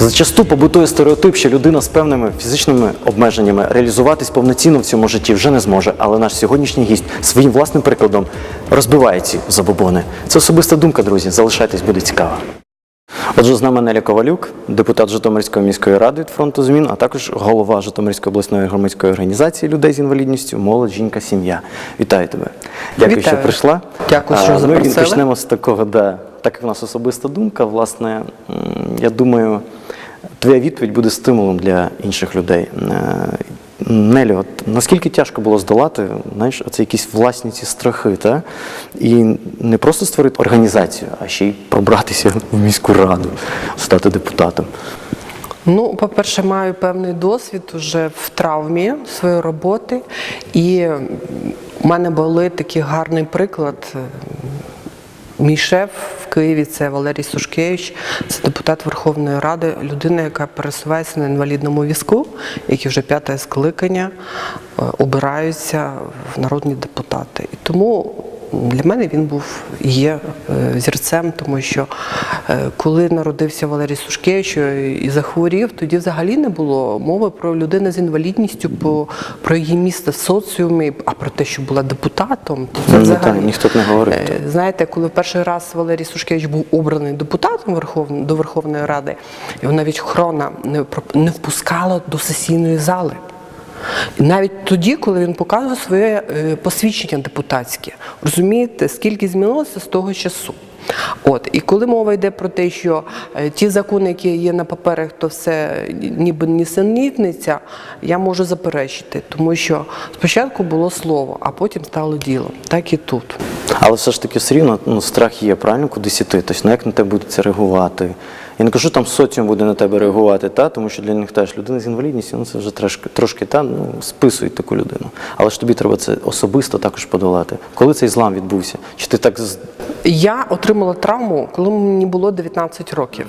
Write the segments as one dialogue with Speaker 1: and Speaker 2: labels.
Speaker 1: Зачасту побутує стереотип, що людина з певними фізичними обмеженнями реалізуватись повноцінно в цьому житті вже не зможе. Але наш сьогоднішній гість своїм власним прикладом розбиває ці забобони. Це особиста думка, друзі. Залишайтесь, буде цікаво. Отже, з нами Неля Ковалюк, депутат Житомирської міської ради від фронту змін, а також голова Житомирської обласної громадської організації людей з інвалідністю Молодь, жінка, сім'я. Вітаю тебе. Дякую, що прийшла.
Speaker 2: Дякую, що
Speaker 1: А, ну,
Speaker 2: запросили.
Speaker 1: почнемо з такого, да, так як в нас особиста думка, власне, я думаю, твоя відповідь буде стимулом для інших людей. Е, Нелі, от наскільки тяжко було здолати, знаєш, оце якісь власні ці страхи, та? і не просто створити організацію, а ще й пробратися в міську раду, стати депутатом.
Speaker 2: Ну, по-перше, маю певний досвід уже в травмі своєї роботи, і в мене були такий гарний приклад. Мій шеф в Києві це Валерій Сушкевич, це депутат Верховної Ради, людина, яка пересувається на інвалідному візку, які вже п'яте скликання е, обираються в народні депутати. І тому для мене він був і є е, зірцем, тому що е, коли народився Валерій Сушкевич і захворів, тоді взагалі не було мови про людину з інвалідністю, про, її місце в соціумі, а про те, що була депутатом, то це
Speaker 1: Ну,
Speaker 2: взагалі
Speaker 1: ніхто не говорив.
Speaker 2: Е, Знаєте, коли в перший раз Валерій Сушкевич був обраний депутатом Верховної до Верховної Ради, його навіть охорона не не впускала до сесійної зали. Навіть тоді, коли він показував своє е, посвідчення депутатське, розумієте, скільки змінилося з того часу. От і коли мова йде про те, що е, ті закони, які є на паперах, то все ніби нісенітниця, я можу заперечити, тому що спочатку було слово, а потім стало діло. Так і тут.
Speaker 1: Але все ж таки все рівно ну, страх є, правильно, кудись іти. Тобто, ну, як на тебе будуть це реагувати? Я не кажу, там соціум буде на тебе реагувати, та? тому що для них теж людина з інвалідністю, ну це вже трошки, трошки та, ну, списують таку людину. Але ж тобі треба це особисто також подолати. Коли цей злам відбувся? Чи ти так
Speaker 2: Я отримала травму, коли мені було 19 років.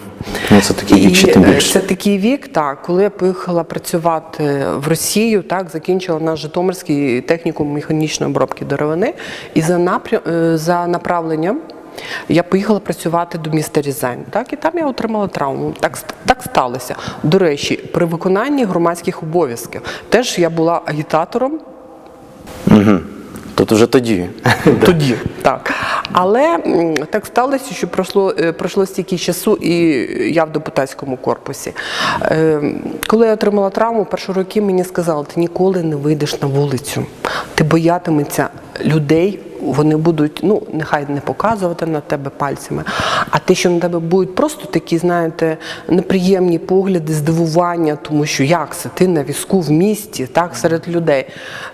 Speaker 1: ну, це такий вік, ще тим
Speaker 2: е,
Speaker 1: більше.
Speaker 2: це такий вік, так, коли я поїхала працювати в Росію, так, закінчила наш Житомирський технікум механічної обробки деревини, і за, напрям, е, за направленням я поїхала працювати до міста Рязань. Так, і там я отримала травму. Так, так сталося. До речі, при виконанні громадських обов'язків теж я була агітатором
Speaker 1: Угу. Тобто вже тоді.
Speaker 2: тоді, так. Але так сталося, що пройшло, е, пройшло стільки часу, і я в депутатському корпусі. Е, Коли я отримала травму, перші роки мені сказали, ти ніколи не вийдеш на вулицю. Ти боятиметься людей. Вони будуть, ну нехай не показувати на тебе пальцями, а те, що на тебе будуть просто такі, знаєте, неприємні погляди, здивування, тому що як це ти на візку в місті, так серед людей.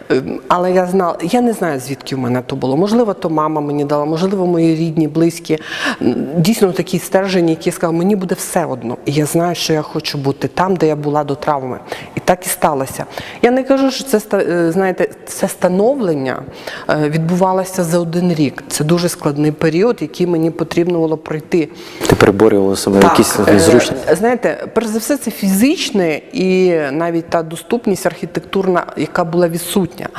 Speaker 2: Ем, Але я знала, я не знаю, звідки в мене то було. Можливо, то мама мені дала, можливо, мої рідні, близькі. Дійсно такі стержені, які сказали, мені буде все одно. І я знаю, що я хочу бути там, де я була до травми. І так і сталося. Я не кажу, що це е, знаєте, це становлення е, відбувалося за один рік. Це дуже складний період, який мені потрібно було пройти.
Speaker 1: Ти переборювала себе якісь
Speaker 2: е,
Speaker 1: незручності.
Speaker 2: Знаєте, перш за все, це фізичне і навіть та доступність архітектурна, яка була відсутня.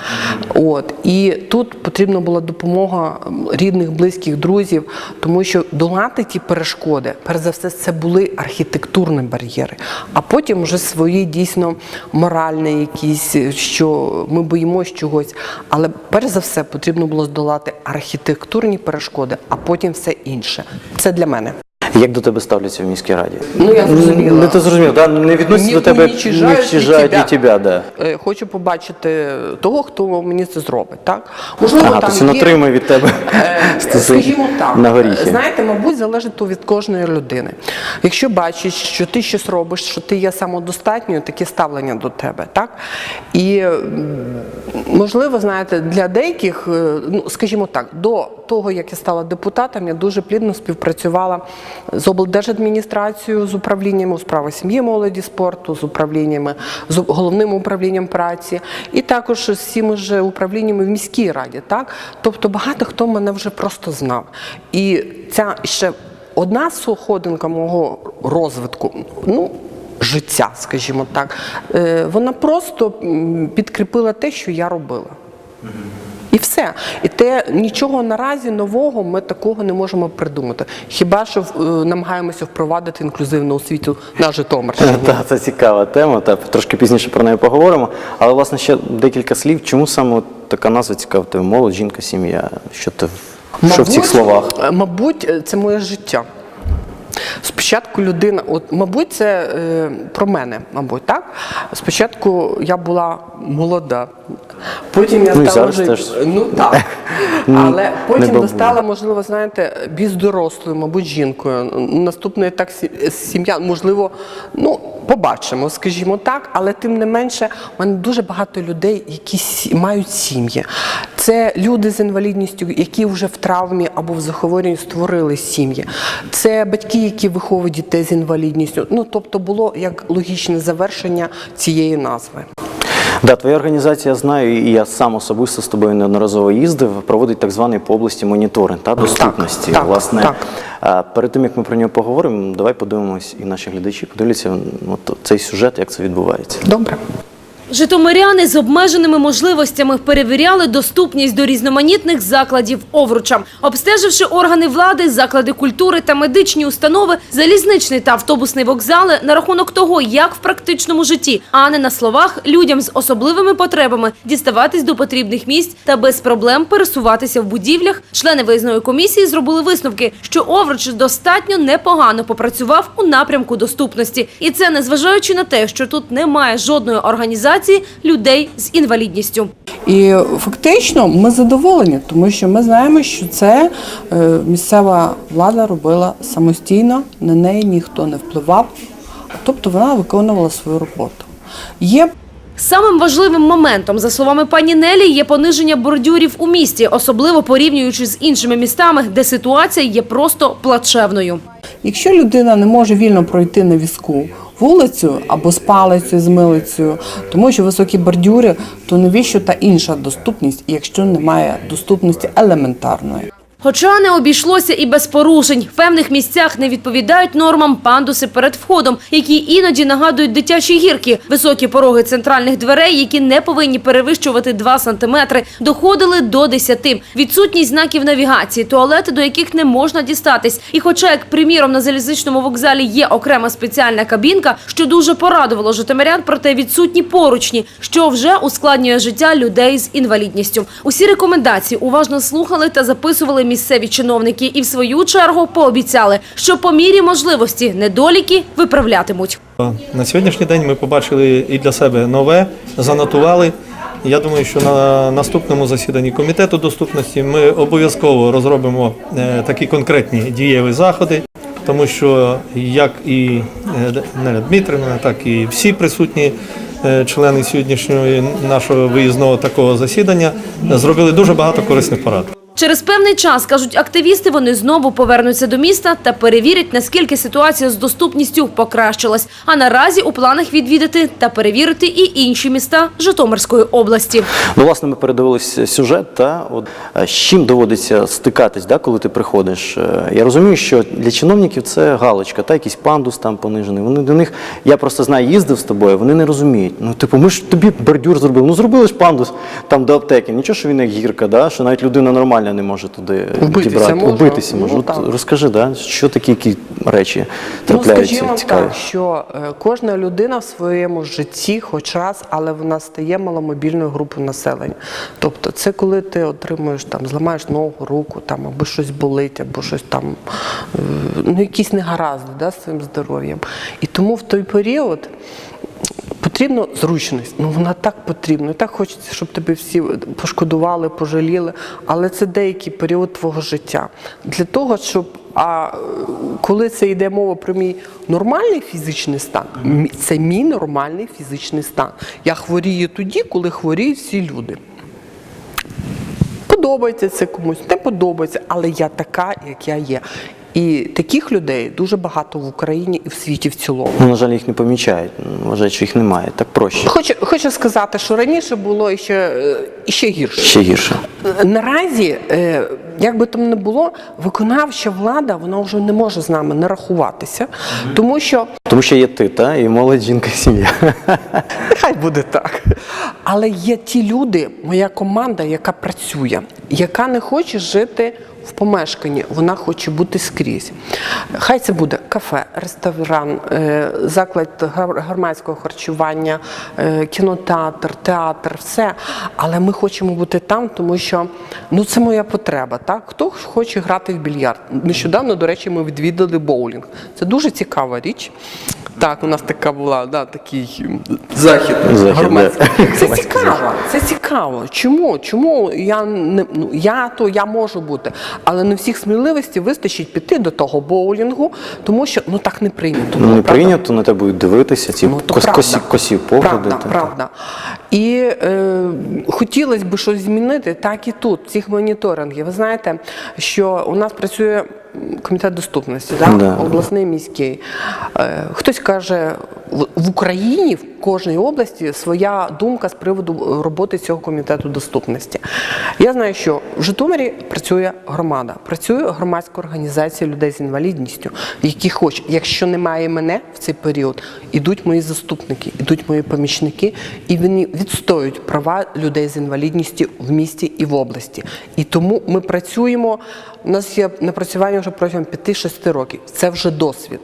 Speaker 2: От і тут потрібна була допомога рідних, близьких, друзів, тому що долати ті перешкоди, перш за все, це були архітектурні бар'єри, а потім вже свої дійсно моральні якісь, що ми боїмось чогось. Але перш за все потрібно було здолати архітектурні перешкоди, а потім все інше. Це для мене.
Speaker 1: Як до тебе ставляться в міській раді?
Speaker 2: Ну, я зрозуміла.
Speaker 1: Не ти зрозумів, да? не відносяться до тебе, не вчижають і
Speaker 2: тебе.
Speaker 1: да.
Speaker 2: Е, Хочу побачити того, хто мені це зробить. Так можливо,
Speaker 1: Ага,
Speaker 2: там
Speaker 1: тобто
Speaker 2: є,
Speaker 1: отримує від тебе
Speaker 2: е, скажімо так,
Speaker 1: на горіхи.
Speaker 2: знаєте, мабуть, залежить то від кожної людини. Якщо бачиш, що ти щось робиш, що ти є самодостатньою, таке ставлення до тебе, так і можливо, знаєте, для деяких, е, ну скажімо так, до того як я стала депутатом, я дуже плідно співпрацювала з облдержадміністрацією, з управліннями у справах сім'ї, молоді, спорту, з управліннями, з головним управлінням праці, і також з всіми ж управліннями в міській раді. Так, тобто багато хто мене вже просто знав. І ця ще одна сходинка мого розвитку. Ну, Життя, скажімо так, е, вона просто підкріпила те, що я робила. Все. І те нічого наразі нового ми такого не можемо придумати. Хіба що е, намагаємося впровадити інклюзивну освіту на Житомирщині.
Speaker 1: Так, це цікава тема, та трошки пізніше про неї поговоримо. Але власне ще декілька слів. Чому саме така назва цікава? Ти молодь, жінка, сім'я. Що ти в- що в цих словах?
Speaker 2: е, Мабуть, е, це моє життя. Спочатку людина, от, мабуть, це е, про мене, мабуть, так? Спочатку я була молода, потім я
Speaker 1: Ну,
Speaker 2: стала вже-
Speaker 1: теж.
Speaker 2: ну так.
Speaker 1: Ну,
Speaker 2: Але потім
Speaker 1: бабуля.
Speaker 2: стала, можливо, знаєте, більш дорослою, мабуть, жінкою. Наступний так сім'я, можливо, ну, побачимо, скажімо так, але тим не менше, у мене дуже багато людей, які мають сім'ї. Це люди з інвалідністю, які вже в травмі або в захворюванні створили сім'ї. Це батьки, які виховують дітей з інвалідністю. Ну, тобто було як логічне завершення цієї назви.
Speaker 1: Да, твоя організація я знаю, і я сам особисто з тобою неодноразово їздив, проводить так званий по області моніторинг та доступності.
Speaker 2: так,
Speaker 1: Власне,
Speaker 2: так.
Speaker 1: перед тим як ми про нього поговоримо, давай подивимось, і наші глядачі подивляться от цей сюжет, як це відбувається.
Speaker 2: Добре.
Speaker 3: Житомиряни з обмеженими можливостями перевіряли доступність до різноманітних закладів Овруча. Обстеживши органи влади, заклади культури та медичні установи, залізничний та автобусний вокзали на рахунок того, як в практичному житті, а не на словах, людям з особливими потребами діставатись до потрібних місць та без проблем пересуватися в будівлях, члени виїзної комісії зробили висновки, що Овруч достатньо непогано попрацював у напрямку доступності, і це незважаючи на те, що тут немає жодної організації людей з інвалідністю.
Speaker 4: І фактично ми задоволені, тому що ми знаємо, що це е, місцева влада робила самостійно, на неї ніхто не впливав, тобто вона виконувала свою роботу. Є
Speaker 3: Самим важливим моментом, за словами пані Нелі, є пониження бордюрів у місті, особливо порівнюючи з іншими містами, де ситуація є просто плачевною.
Speaker 4: Якщо людина не може вільно пройти на візку вулицю або з палицею, з милицею, тому що високі бордюри, то навіщо та інша доступність, якщо немає доступності елементарної?
Speaker 3: Хоча не обійшлося і без порушень. В певних місцях не відповідають нормам пандуси перед входом, які іноді нагадують дитячі гірки. Високі пороги центральних дверей, які не повинні перевищувати 2 сантиметри, доходили до 10. Відсутність знаків навігації, туалети, до яких не можна дістатись. І хоча, як приміром, на залізничному вокзалі є окрема спеціальна кабінка, що дуже порадувало житомирян, проте відсутні поручні, що вже ускладнює життя людей з інвалідністю. Усі рекомендації уважно слухали та записували місцеві чиновники і в свою чергу пообіцяли, що по мірі можливості недоліки виправлятимуть.
Speaker 5: На сьогоднішній день ми побачили і для себе нове, занотували. Я думаю, що на наступному засіданні комітету доступності ми обов'язково розробимо е, такі конкретні дієві заходи, тому що як і е, Неля Дмитрівна, так і всі присутні е, члени сьогоднішнього нашого виїзного такого засідання зробили дуже багато корисних порад.
Speaker 3: Через певний час, кажуть активісти, вони знову повернуться до міста та перевірять, наскільки ситуація з доступністю покращилась. А наразі у планах відвідати та перевірити і інші міста Житомирської області.
Speaker 1: Ну, власне, ми передивились сюжет, та от е, з чим доводиться стикатись, да, коли ти приходиш. Е, Я розумію, що для чиновників це галочка, та якийсь пандус там понижений. Вони до них, я просто знаю, їздив з тобою, вони не розуміють. Ну, типу, ми ж тобі бордюр зробили. Ну зробили ж пандус там до аптеки. Нічого, що він як гірка, да, що навіть людина нормальна не може туди
Speaker 2: Вбитися
Speaker 1: дібрати.
Speaker 2: може.
Speaker 1: Вбитися може.
Speaker 2: Ну,
Speaker 1: От
Speaker 2: так.
Speaker 1: розкажи, да, що такі які речі
Speaker 2: Ну,
Speaker 1: трапляються
Speaker 2: скажімо
Speaker 1: цікаві.
Speaker 2: так, що е, кожна людина в своєму житті, хоч раз, але вона стає маломобільною групою населення. Тобто, це коли ти отримуєш там, зламаєш ногу, руку, там або щось болить, або щось там, е, ну якісь негаразди да, з своїм здоров'ям. І тому в той період. Потрібно зручність. Ну вона так потрібна. Так хочеться, щоб тебе всі пошкодували, пожаліли. Але це деякий період твого життя. Для того, щоб а коли це йде мова про мій нормальний фізичний стан, це мій нормальний фізичний стан. Я хворію тоді, коли хворіють всі люди. Подобається це комусь, не подобається, але я така, як я є. І таких людей дуже багато в Україні і в світі в цілому.
Speaker 1: Ну, на жаль, їх не помічають. Вважають, що їх немає. Так проще.
Speaker 2: Хочу, хочу сказати, що раніше було ще ще гірше.
Speaker 1: Ще гірше.
Speaker 2: Наразі е, як би там не було, виконавча влада вона вже не може з нами не рахуватися, тому що
Speaker 1: Тому що є ти, та і молодь жінка, сім'я.
Speaker 2: Нехай буде так. Але є ті люди, моя команда, яка працює, яка не хоче жити в помешканні, вона хоче бути скрізь. Хай це буде кафе, ресторан, е, заклад громадського харчування, е, кінотеатр, театр, все. Але ми хочемо бути там, тому що ну це моя потреба. Так? Хто хоче грати в більярд? Нещодавно, до речі, ми відвідали боулінг. Це дуже цікава річ. Так, у нас така була да, такий захід,
Speaker 1: Захід,
Speaker 2: громадський.
Speaker 1: да.
Speaker 2: Це цікаво. Це цікаво. Чому? Чому я не ну я то я можу бути, але не всіх сміливості вистачить піти до того боулінгу, тому що ну так не прийнято.
Speaker 1: Ну, не
Speaker 2: правда?
Speaker 1: прийнято, на тебе будуть дивитися, ці
Speaker 2: Ну,
Speaker 1: кос, косі, косі погляди.
Speaker 2: Правда,
Speaker 1: та-
Speaker 2: правда. І е, хотілося б щось змінити, так і тут, цих моніторингів. Ви знаєте, що у нас працює комітет доступності, да?
Speaker 1: Да.
Speaker 2: обласний міський. Е, хтось каже, в, в Україні в кожній області своя думка з приводу роботи цього комітету доступності. Я знаю, що в Житомирі працює громада, працює громадська організація людей з інвалідністю, які хочуть, якщо немає мене в цей період, ідуть мої заступники, ідуть мої помічники, і вони відстоюють права людей з інвалідністю в місті і в області. І тому ми працюємо. У нас є напрацювання вже протягом 5-6 років. Це вже досвід.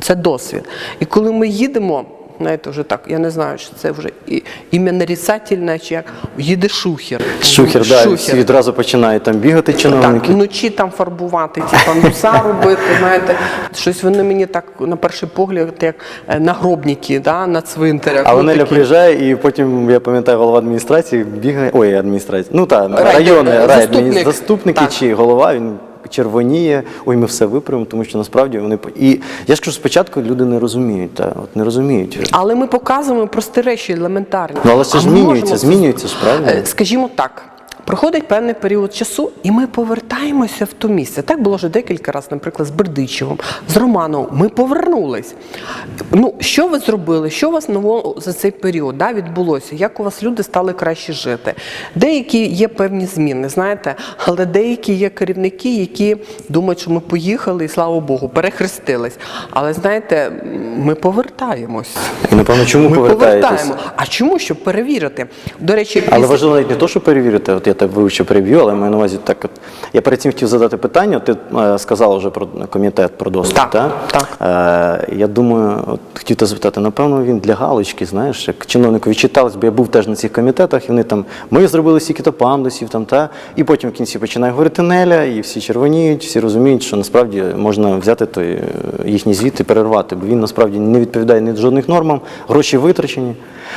Speaker 2: Це досвід. І коли ми їдемо, знаєте, вже так, я не знаю, чи це вже і- ім'я нарицательне, чи як їде шухер.
Speaker 1: Шухер, да, всі відразу починають там бігати
Speaker 2: Так,
Speaker 1: чиновники.
Speaker 2: вночі там фарбувати, ті пандуса робити, знаєте, щось вони мені так на перший погляд, як е, нагробники да, на цвинтарях.
Speaker 1: А
Speaker 2: Ну,
Speaker 1: Неля приїжджає, і потім я пам'ятаю, голова адміністрації бігає. Ой, адміністрація. Ну так,
Speaker 2: Рай- заступник.
Speaker 1: заступники
Speaker 2: Так.
Speaker 1: чи голова, він червоніє, ой, ми все виправимо, тому що насправді вони і я ж кажу, спочатку люди не розуміють, та от не розуміють.
Speaker 2: Але ми показуємо прості речі, елементарні.
Speaker 1: Ну, але це
Speaker 2: А
Speaker 1: змінюється, змінюється ж, правильно?
Speaker 2: Е, Скажімо так. Проходить певний період часу, і ми повертаємося в то місце. Так було вже декілька разів, наприклад, з Бердичевим, з Романовим. Ми повернулись. Ну, що ви зробили? Що у вас нового за цей період да, відбулося? Як у вас люди стали краще жити? Деякі є певні зміни, знаєте, але деякі є керівники, які думають, що ми поїхали і слава Богу, перехрестились. Але знаєте, ми повертаємось.
Speaker 1: І напевно, чому
Speaker 2: Ми
Speaker 1: повертаєтесь?
Speaker 2: повертаємо. А чому? Щоб перевірити. До речі,
Speaker 1: Але
Speaker 2: після-
Speaker 1: важливо навіть не то, що перевірити, от я тебе вивчив прев'ю, але маю на увазі так. От, я перед цим хотів задати питання. Ти е, сказала вже про комітет про доступ.
Speaker 2: Так,
Speaker 1: та?
Speaker 2: так.
Speaker 1: Е, я думаю, от, хотів тебе запитати, напевно, він для галочки, знаєш, як чиновнику відчитались, бо я був теж на цих комітетах, і вони там, ми зробили стільки-то пандусів, там, та, і потім в кінці починає говорити Неля, і всі червоніють, всі розуміють, що насправді можна взяти той е, їхній звіт і перервати, бо він насправді не відповідає ні жодних нормам, гроші витрачені.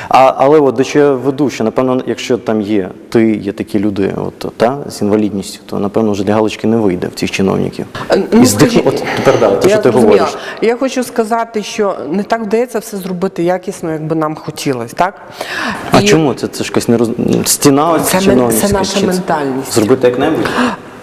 Speaker 1: А, але от до чого я веду, що напевно, якщо там є ти, є такі люди, от та з інвалідністю, то напевно вже для галочки не вийде в цих чиновників.
Speaker 2: Е,
Speaker 1: І
Speaker 2: ну, скажіть,
Speaker 1: от тепер да, те,
Speaker 2: я
Speaker 1: що ти говориш.
Speaker 2: Я хочу сказати, що не так вдається все зробити якісно, як би нам хотілося, так?
Speaker 1: А
Speaker 2: І
Speaker 1: чому це? Це ж якась нероз... стіна ось
Speaker 2: Це це наша
Speaker 1: чи
Speaker 2: ментальність.
Speaker 1: Зробити як-небудь?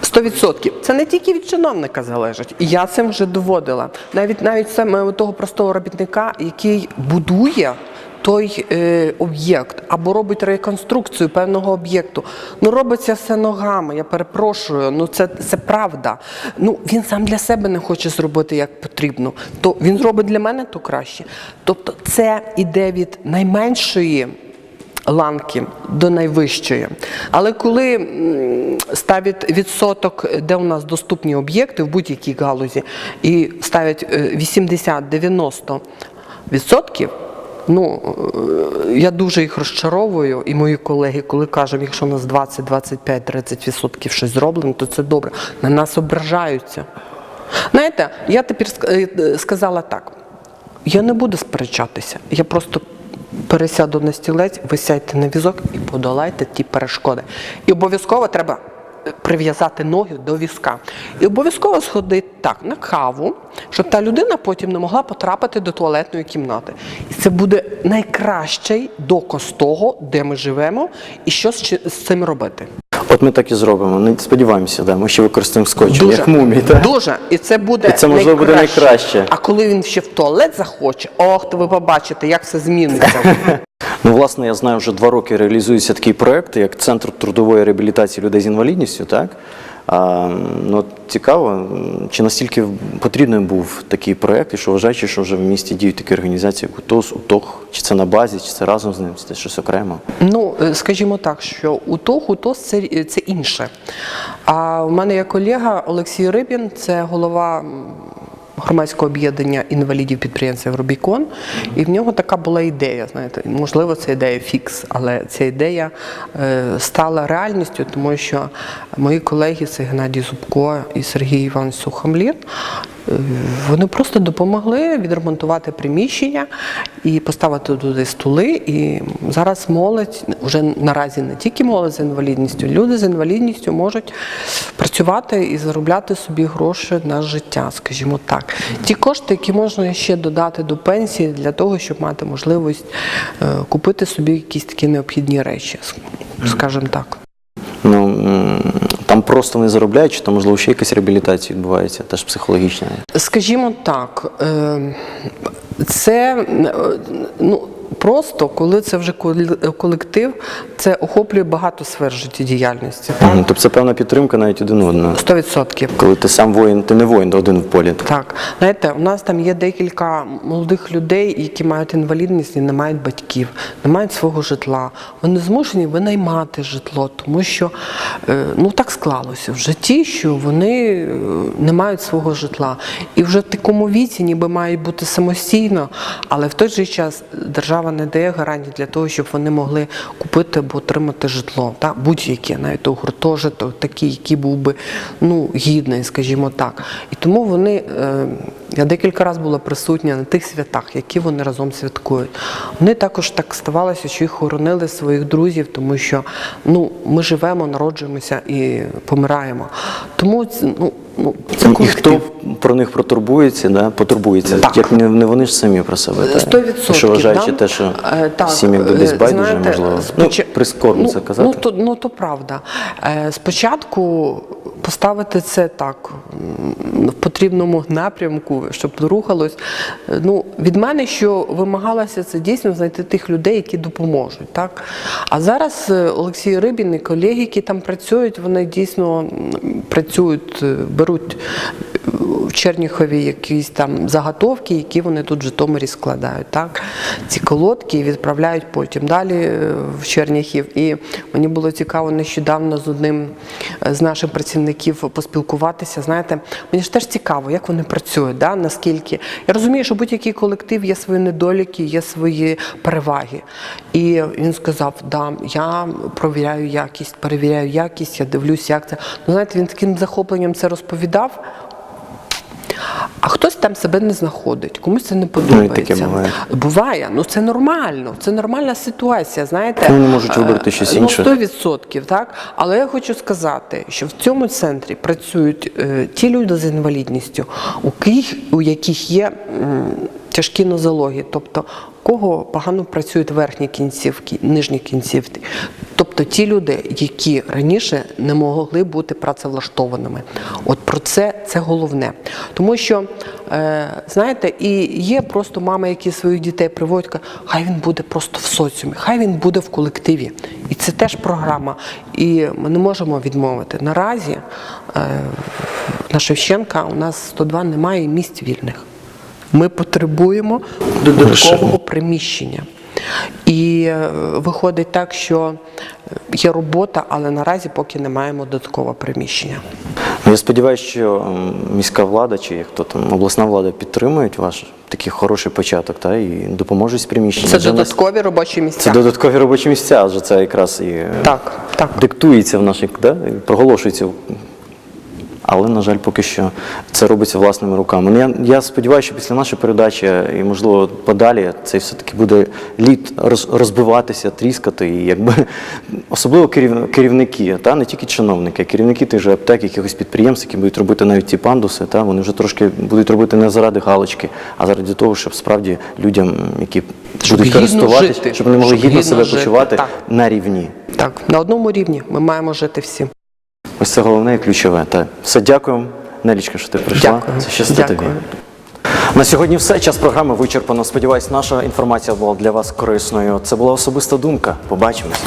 Speaker 2: 100%. Це не тільки від чиновника залежить. І я цим вже доводила. Навіть навіть саме того простого робітника, який будує. Той е, об'єкт або робить реконструкцію певного об'єкту. Ну робиться все ногами. Я перепрошую. Ну це, це правда. Ну він сам для себе не хоче зробити як потрібно. То він зробить для мене то краще. Тобто, це іде від найменшої ланки до найвищої. Але коли ставить відсоток, де у нас доступні об'єкти в будь-якій галузі, і ставлять е, 80-90 відсотків, ну е, я дуже їх розчаровую, і мої колеги, коли кажемо, якщо у нас 20, 25, 30 відсотків щось зроблено, то це добре. На нас ображаються. Знаєте, я тепер е, сказала так. Я не буду сперечатися. Я просто пересяду на стілець, ви сядьте на візок і подолайте ті перешкоди. І обов'язково треба е, прив'язати ноги до візка. І обов'язково сходити так на каву, щоб та людина потім не могла потрапити до туалетної кімнати. І це буде найкращий доказ того, де ми живемо і що з цим робити.
Speaker 1: От ми так і зробимо. Не сподіваємося, да. ми ще використаємо скотч, як мумій. Так?
Speaker 2: Дуже. І це буде
Speaker 1: І це, можливо, буде найкраще.
Speaker 2: А коли він ще в туалет захоче, ох, то ви побачите, як все зміниться.
Speaker 1: Ну, власне, я знаю, вже два роки реалізується такий проект, як Центр трудової реабілітації людей з інвалідністю, так? А, ну, цікаво, чи настільки потрібним був такий проект, і що вважаючи, що вже в місті діють такі організації, як УТОС, УТОХ, чи це на базі, чи це разом з ним, чи це щось окремо?
Speaker 2: Ну, е, скажімо так, що УТОХ, УТОС це, це інше. А в мене є колега Олексій Рибін, це голова громадського об'єднання інвалідів підприємців Рубікон. І в нього така була ідея. Знаєте, можливо, це ідея фікс, але ця ідея е, стала реальністю, тому що мої колеги це Геннадій Зубко і Сергій Іванович Сухомлін. Вони просто допомогли відремонтувати приміщення і поставити туди стули. І зараз молодь вже наразі не тільки молодь з інвалідністю, люди з інвалідністю можуть працювати і заробляти собі гроші на життя, скажімо так. Ті кошти, які можна ще додати до пенсії для того, щоб мати можливість е, купити собі якісь такі необхідні речі, скажімо так.
Speaker 1: Ну, там просто не заробляють, чи там, можливо, ще якась реабілітація відбувається, теж психологічна.
Speaker 2: Скажімо так, е, це ну. Просто коли це вже колектив, це охоплює багато сфер життєдіяльності.
Speaker 1: Тобто це певна підтримка навіть один одного.
Speaker 2: Сто відсотків.
Speaker 1: Коли ти сам воїн, ти не воїн один в полі.
Speaker 2: Так, знаєте, у нас там є декілька молодих людей, які мають інвалідність і не мають батьків, не мають свого житла. Вони змушені винаймати житло, тому що е, ну так склалося в житті, що вони е, не мають свого житла. І вже в такому віці ніби мають бути самостійно, але в той же час держава не дає гарантій для того, щоб вони могли купити або отримати житло. та Будь-яке, навіть то гуртожиток, такий, який був би ну, гідний, скажімо так. І тому вони, е, я декілька разів була присутня на тих святах, які вони разом святкують. Вони також так ставалося, що їх хоронили своїх друзів, тому що ну, ми живемо, народжуємося і помираємо. Тому ну, ну, це
Speaker 1: І хто про них протурбується, да, потурбується,
Speaker 2: Так.
Speaker 1: як не, не вони ж самі про себе.
Speaker 2: Сто відсотків.
Speaker 1: Що вважаючи
Speaker 2: да?
Speaker 1: те, що
Speaker 2: Е, так,
Speaker 1: якби
Speaker 2: е,
Speaker 1: десь байдуже, можливо.
Speaker 2: споча-
Speaker 1: Ну, прискорбно це казати.
Speaker 2: Ну то, ну, то правда. Е, Спочатку поставити це так в потрібному напрямку, щоб рухалось. Ну, від мене, що вимагалося, це дійсно знайти тих людей, які допоможуть. Так? А зараз е, Олексій Рибін і колеги, які там працюють, вони дійсно працюють, е, беруть е, в Черніхові якісь там заготовки, які вони тут в Житомирі складають. Так? Ці колодки відправляють потім далі в Черніхів. І мені було цікаво нещодавно з одним з наших працівників поспілкуватися. Знаєте, мені ж теж цікаво, як вони працюють, да? Наскільки. Я розумію, що будь-який колектив є свої недоліки, є свої переваги. І він сказав: да, я провіряю якість, перевіряю якість, я дивлюсь, як це. Ну, знаєте, він таким захопленням це розповідав. А хтось там себе не знаходить, комусь це не подобається.
Speaker 1: таке буває.
Speaker 2: Буває, ну це нормально, це нормальна ситуація. Знаєте,
Speaker 1: Вони можуть вибрати щось інше.
Speaker 2: Ну, 100%, так. Але я хочу сказати, що в цьому центрі працюють е, ті люди з інвалідністю, у яких, у яких є м, тяжкі нозології, тобто у кого погано працюють верхні кінцівки, нижні кінцівки. Тобто ті люди, які раніше не могли бути працевлаштованими. От про це це головне. Тому що, е, знаєте, і є просто мами, які своїх дітей приводять, кажуть, хай він буде просто в соціумі, хай він буде в колективі. І це теж програма. І ми не можемо відмовити. Наразі е, на Шевченка у нас 102 немає місць вільних. Ми потребуємо додаткового приміщення. І е, виходить так, що е, є робота, але наразі поки не маємо додаткового приміщення.
Speaker 1: Ну, Я сподіваюся, що міська влада чи як то там обласна влада підтримують ваш такий хороший початок та, і допоможуть з приміщенням.
Speaker 2: Це додаткові робочі місця.
Speaker 1: Це додаткові робочі місця, адже це якраз і е,
Speaker 2: Так, так.
Speaker 1: диктується в нашій, да, проголошується. Але, на жаль, поки що це робиться власними руками. Ну, Я, я сподіваюся, що після нашої передачі і, можливо, подалі це все-таки буде лід роз, розбиватися, тріскати. І якби особливо керів, керівники, та не тільки чиновники, а керівники тих же аптек, якихось підприємств, які будуть робити навіть ті пандуси, та вони вже трошки будуть робити не заради галочки, а заради того, щоб справді людям, які
Speaker 2: Щоб
Speaker 1: будуть користуватися, щоб вони могли
Speaker 2: Щоб
Speaker 1: гідно
Speaker 2: гідно
Speaker 1: себе
Speaker 2: жити,
Speaker 1: почувати
Speaker 2: так.
Speaker 1: на рівні.
Speaker 2: Так, на одному рівні ми маємо жити всі.
Speaker 1: Ось це головне і ключове. Та все, дякуємо, Нелічка, що ти прийшла.
Speaker 2: Дякую.
Speaker 1: Це
Speaker 2: щастя
Speaker 1: тобі. На сьогодні все. Час програми вичерпано. Сподіваюсь, наша інформація була для вас корисною. Це була особиста думка. Побачимось.